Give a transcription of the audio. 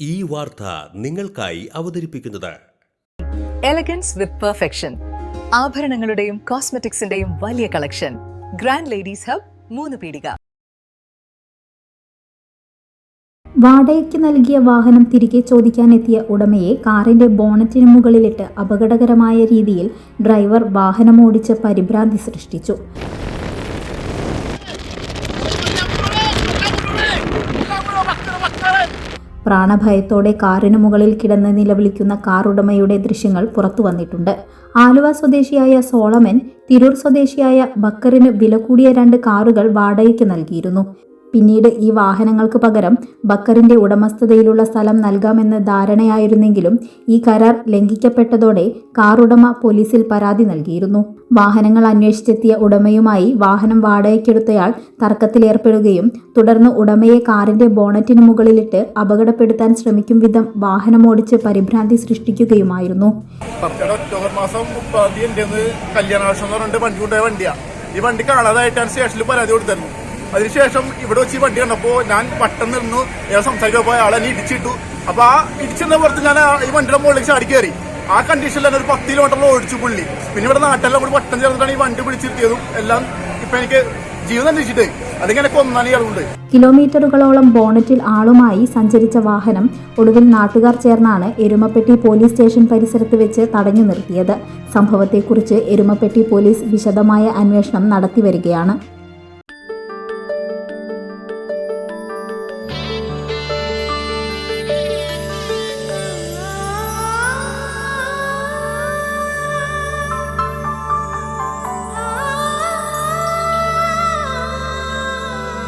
ഈ വാർത്ത നിങ്ങൾക്കായി അവതരിപ്പിക്കുന്നത്. എലഗൻസ് വിത്ത് പെർഫെക്ഷൻ ആഭരണങ്ങളുടെയും കോസ്മെറ്റിക്സിന്റെയും വലിയ കളക്ഷൻ ഗ്രാൻഡ് ലേഡീസ് ഹബ് മൂന്ന് പീടിക. വാടകയ്ക്ക് നൽകിയ വാഹനം തിരികെ ചോദിക്കാനെത്തിയ ഉടമയെ കാറിന്റെ ബോണറ്റിന് മുകളിലിട്ട് അപകടകരമായ രീതിയിൽ ഡ്രൈവർ വാഹനമോടിച്ച് പരിഭ്രാന്തി സൃഷ്ടിച്ചു. പ്രാണഭയത്തോടെ കാറിന് മുകളിൽ കിടന്ന് നിലവിളിക്കുന്ന കാർ ഉടമയുടെ ദൃശ്യങ്ങൾ പുറത്തു വന്നിട്ടുണ്ട്. ആലുവ സ്വദേശിയായ സോളമൻ തിരൂർ സ്വദേശിയായ ബക്കറിന് വില കൂടിയ രണ്ട് കാറുകൾ വാടകയ്ക്ക് നൽകിയിരുന്നു. പിന്നീട് ഈ വാഹനങ്ങൾക്ക് പകരം ബക്കറിന്റെ ഉടമസ്ഥതയിലുള്ള സ്ഥലം നൽകാമെന്ന് ധാരണയായിരുന്നെങ്കിലും ഈ കരാർ ലംഘിക്കപ്പെട്ടതോടെ കാർ ഉടമ പോലീസിൽ പരാതി നൽകിയിരുന്നു. വാഹനങ്ങൾ അന്വേഷിച്ചെത്തിയ ഉടമയുമായി വാഹനം വാടകയ്ക്കെടുത്തയാൾ തർക്കത്തിലേർപ്പെടുകയും തുടർന്ന് ഉടമയെ കാറിന്റെ ബോണറ്റിന് മുകളിലിട്ട് അപകടപ്പെടുത്താൻ ശ്രമിക്കും വിധം വാഹനമോടിച്ച് പരിഭ്രാന്തി സൃഷ്ടിക്കുകയുമായിരുന്നു. വണ്ടി ഈ വണ്ടി കാണാതായിട്ടാണ് സ്റ്റേഷനിൽ പരാതി കൊടുത്തിരുന്നു. അതിനുശേഷം ഇവിടെ വെച്ച് വണ്ടി കണ്ടപ്പോൾ ഞാൻ പെട്ടെന്ന് നിന്ന് ഞാൻ സംസാരിക്കാൻ പോയ ആളെ നീ ഇടിച്ചിട്ടു. അപ്പൊ ആ ഇടിച്ചെന്ന പുറത്ത് ഞാൻ ഈ വണ്ടിയുടെ മുകളിലേക്ക് ചാടി കയറി. ആ കണ്ടീഷനിൽ തന്നെ ഒരു പത്ത് കിലോമീറ്ററിൽ ഓടിച്ചു പുള്ളി. പിന്നെ ഇവിടെ നാട്ടിലെല്ലാം കൂടി വട്ടം ചേർന്നിട്ടാണ് ഈ വണ്ടി പിടിച്ചിരുത്തിയതും എല്ലാം ഇപ്പൊ എനിക്ക് ജീവിതം അന്വേഷിച്ചിട്ട് കിലോമീറ്ററുകളോളം ബോണറ്റിൽ ആളുമായി സഞ്ചരിച്ച വാഹനം ഒടുവിൽ നാട്ടുകാർ ചേർന്നാണ് എരുമപ്പെട്ടി പോലീസ് സ്റ്റേഷൻ പരിസരത്ത് വെച്ച് തടഞ്ഞു നിർത്തിയത്. സംഭവത്തെക്കുറിച്ച് എരുമപ്പെട്ടി പോലീസ് വിശദമായ അന്വേഷണം നടത്തിവരികയാണ്